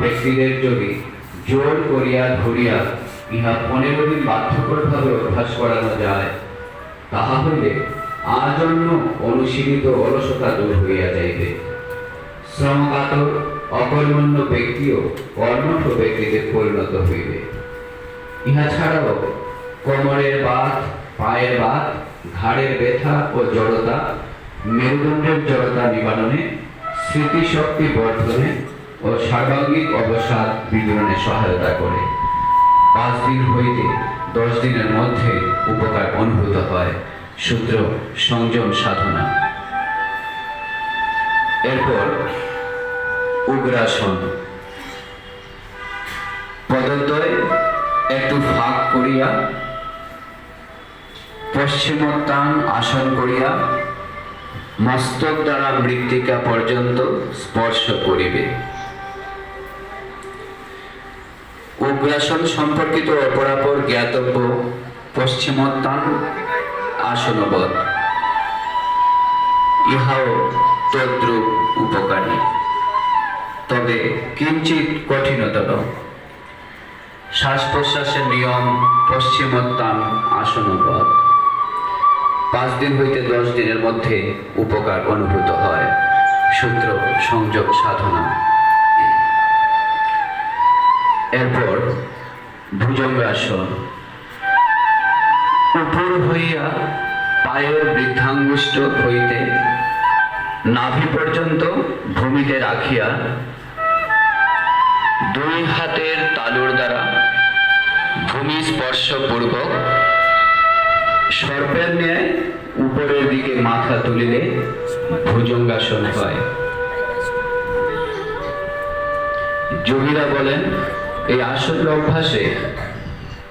ব্যক্তিদের যদি জোর করিয়া ধরিয়া ইহা পনেরো দিন বাধ্যকরভাবে অভ্যাস করানো যায়। তাহা হইলে আজন্ম অনুশীলিত অলসতা দূর হইয়া যাইবে। শ্রমকাতর, অকর্মণ্য ব্যক্তিও কর্মঠ ব্যক্তিতে পরিণত হইবে। ইহা ছাড়াও কোমরের বাত পায়ের বাত ঘাড়ের ব্যথা ও জড়তা মেরুদণ্ডের জড়তা নিবারণে, স্মৃতিশক্তি বর্ধনে ও সার্বাঙ্গিক অবসাদ বিতরণে সহায়তা করে। পাঁচ দিন হইতে দশ দিনের মধ্যে উপকার অনুভূত হয়। সূত্র, সংযম সাধনা। এরপর, উগ্রাসন। পদদ্বয় একটু ফাঁক করিয়া, পশ্চিমোত্তান আসন করিয়া মস্তক দ্বারা মৃত্তিকা পর্যন্ত স্পর্শ করিবে। উগ্রাসন সম্পর্কিত অপরাপর জ্ঞাতব্য পশ্চিমোত্তান আসনবধ ইহাও তদ্রুপ উপকারী। তবে কিঞ্চিত কঠিনতর। শ্বাস প্রশ্বাসের নিয়ম পশ্চিমোত্তান আসনবধ পাঁচ দিন হইতে দশ দিনের মধ্যে উপকার অনুভূত হয়। সূত্র, সংযোগ, সাধনা। এরপর ভুজঙ্গাসন। উপর হইয়া পায়ের বৃদ্ধাঙ্গুষ্ঠ হইতে নাভি পর্যন্ত ভূমিতে রাখিয়া দুই হাতের তালুর দ্বারা ভূমি স্পর্শ পূর্বক সর্পের ন্যায় উপরের দিকে মাথা তুলিলে ভুজঙ্গাসন হয়। যোগীরা বলেন, এই আসন অভ্যাসে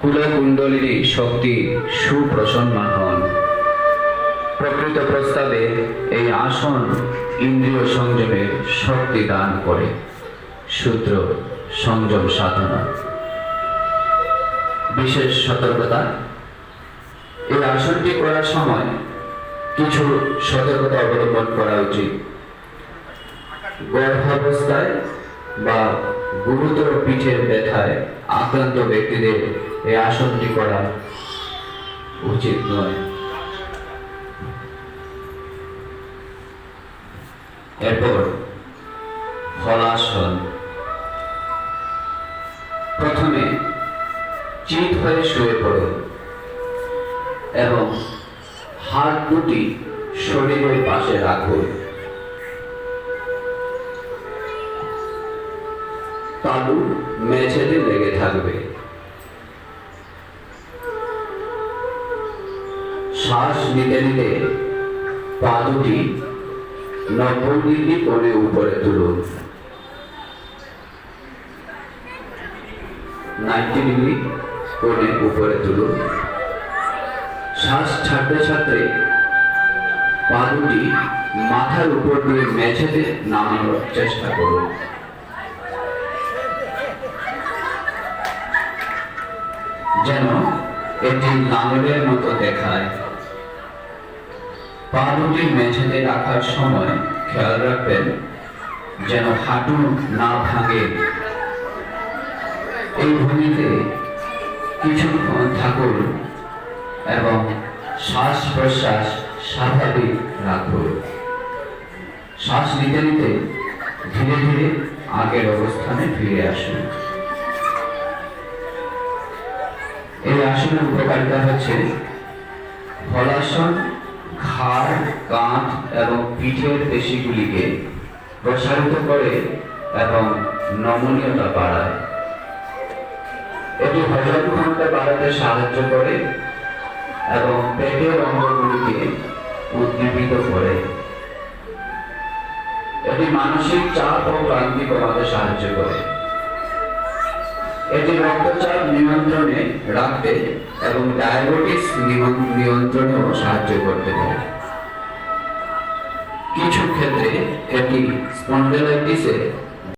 কুলকুণ্ডলিনী শক্তি সুপ্রসন্না হন। প্রকৃত প্রস্তাবে এই আসন ইন্দ্রিয় সংযমে শক্তি দান করে সূত্র সংযম সাধনা। বিশেষ সতর্কতা এই আসনটি করার সময় কিছু সতর্কতা অবলম্বন করা উচিত। গর্ভাবস্থায় বা গুরুতর পিঠের ব্যথায় আক্রান্ত ব্যক্তিদের এই আসনটি করা উচিত নয়। এরপর হলাসন প্রথমে চিত হয়ে শুয়ে পড়ুন। এবং হাত দুটি শরীরের পাশে রাখুন তালু মেঝেতে লেগে থাকবে। শ্বাস নিতে নিতে পা দুটি নব্বই ডিগ্রি কোণে উপরে তুলুন। নাইনটি ডিগ্রি কোণে উপরে তুলুন। শ্বাস ছাড়তে ছাড়তে পা দুটি মাথার উপর দিয়ে মেঝেতে নামানোর চেষ্টা করুন। যেন এটি লাঙলের মতো দেখায়। পা দুটি মেঝেতে রাখার সময় খেয়াল রাখবেন যেন হাঁটু না ভাঙে। এই ভূমিতে কিছুক্ষণ থাকুন। এবং শ্বাস প্রশ্বাস স্বাভাবিক রাখুন শ্বাস নিতে নিতে ধীরে ধীরে আগের অবস্থানে ফিরে আসুন এই আসনের উপকারিতা হচ্ছে হলাসন ঘাড়, কাঁধ এবং পিঠের পেশিগুলিকে প্রসারিত করে এবং নমনীয়তা বাড়ায়। এটি হজম ক্ষমতা বাড়াতে সাহায্য করে এবং পেটের অঙ্গগুলিকে উদ্দীপিত করে। এটি মানসিক চাপ ও ক্লান্তি কমাতে সাহায্য করে। এটি রক্তচাপ নিয়ন্ত্রণে রাখতে এবং ডায়াবেটিস নিয়ন্ত্রণেও সাহায্য করতে পারে। কিছু ক্ষেত্রে এটি স্পন্ডেলাইটিসে